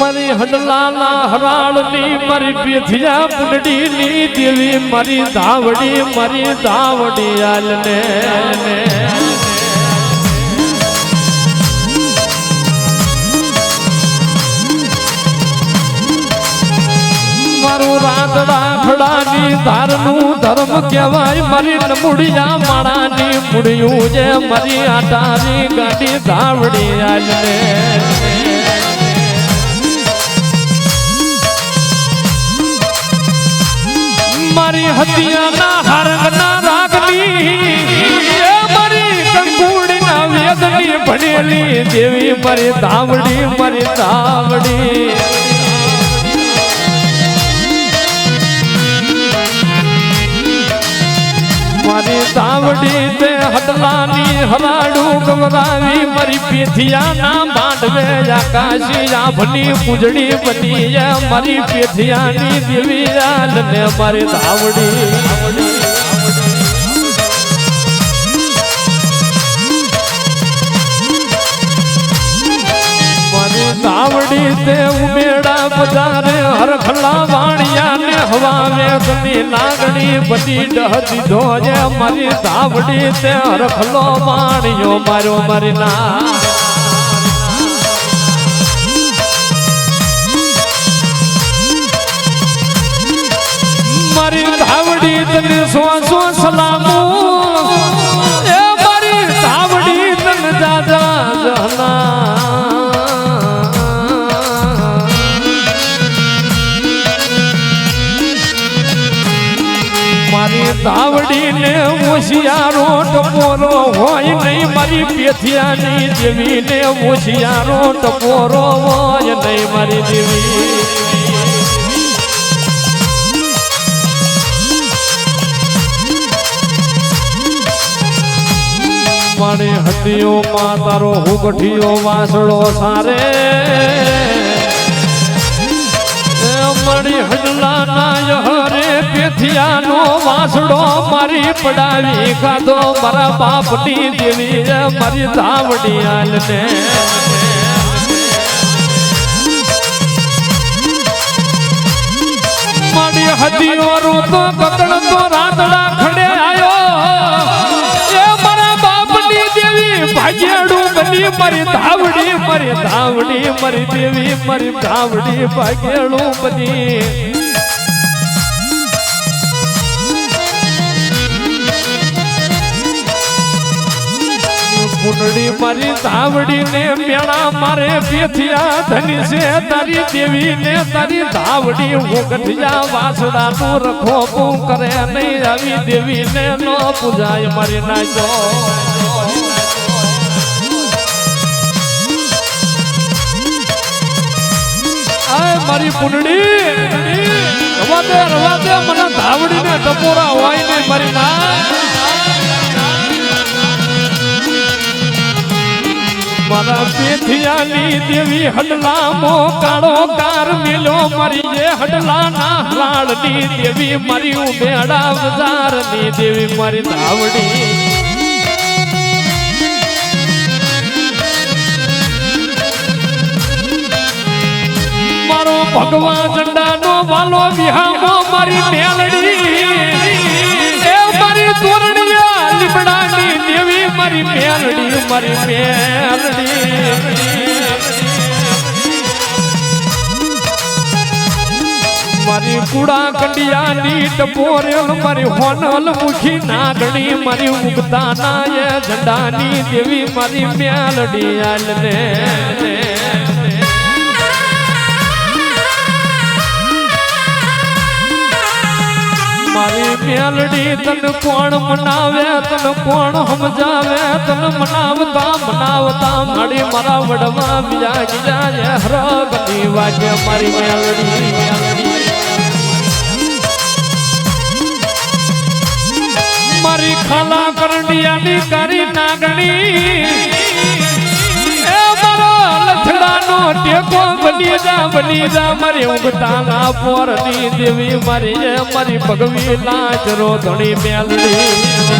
મારી હડલાના હરાળની મારી પેથિયા પુંડડીની દેવી, મારી ધાવડી મારી ધાવડી આલને. ધર્મ કહેવાય, મારી નમુડિયા માળાની મુડિયું જે મારી આટાની ગાડી ધાવડી આલને. મારી હત્યાના હારંગના રાગની મારી કંકુડીના વેદની ભણેલી દેવી મારી ધામડી મારી તાવડી હવાડું ગવરાવી મારી પેથિયાના માંડવે આકાશી આભની પૂજડી બની મારી પેથિયાની દેવી ને મારી ધાવડી તાવડી તે ઉમેડા હરખલા વાણિયા ને હવા વેગની લાગણી બધી ડહ દીધો જે મારી તાવડી તે હરખલો વાણિયો મારો મરના. મારી ધાવડી તને સો સો સલામો? મારી તાવડીને હોશિયારો ટપોરો હોય નહીં, મારી પેથિયાની દેવીને હોશિયારો ટપોરો હોય નહીં, મારી દેવી મારી માં તારો હુગઠિયો વાસળો સારે. મળી હડલાના યહરે પેથિયાનો વાસડો મારી પડાવી ખાધો. મારા બાપની દેવી મારી ધાવડી હાલને મારી હદીઓ રોતો કતણ તો રાતડા ખડે આયો. એ મારા બાપની દેવી ભાગ્યાડું બની મારી ધાવડી મારી ધાવડી, મારી દેવી, મારી ધાવડી ભાગેલું બની. પુનડી મારી ધાવડી ને મેળા મારે પેથિયા ધની છે તારી દેવી ને તારી ધાવડી ઉગઠિયા વાસડા તું રખો કરે નહીં આવી દેવી ને નો પૂજાય મારી નાખો આય મારી પુનડી રવા દે રવા દે, મને ધાવડી ટપોરા હોય ને મારી ના મારા પેથિયાની દેવી હડલા મો કાળો કાર મેલો મારી જે હડલા ના હલાડની દેવી મારી ઉમેડા બજારની દેવી મારી ધાવડી. મારો ભગવાન ઝંડાનો વાલો વિહામો મારી મેલડી. એ મારી તોરણિયા લીમડાની દેવી મારી મેલડી મારી મેલડી. મારી કુડા કંડિયાની ટપોરેલ, મારી હોનલ મુખી નાગણી, મારી ઉગતા નાય ઝંડાની દેવી મારી મેલડી આલને. મારી મેલડી તન કોણ મનાવે, તન કોણ સમજાવે, તન મનાવતા મનાવતા મારી મારા વડવા બીજા ગીજા હરગની વાગે મારી મેલડી. મારી ખાલા કરંડિયાની કરી નાગણી ટેકો બની જા બની જા મારી ઉગતા ના પોરની દેવી મારી મારી ભગવી લાજ રો ધણી મેલડી.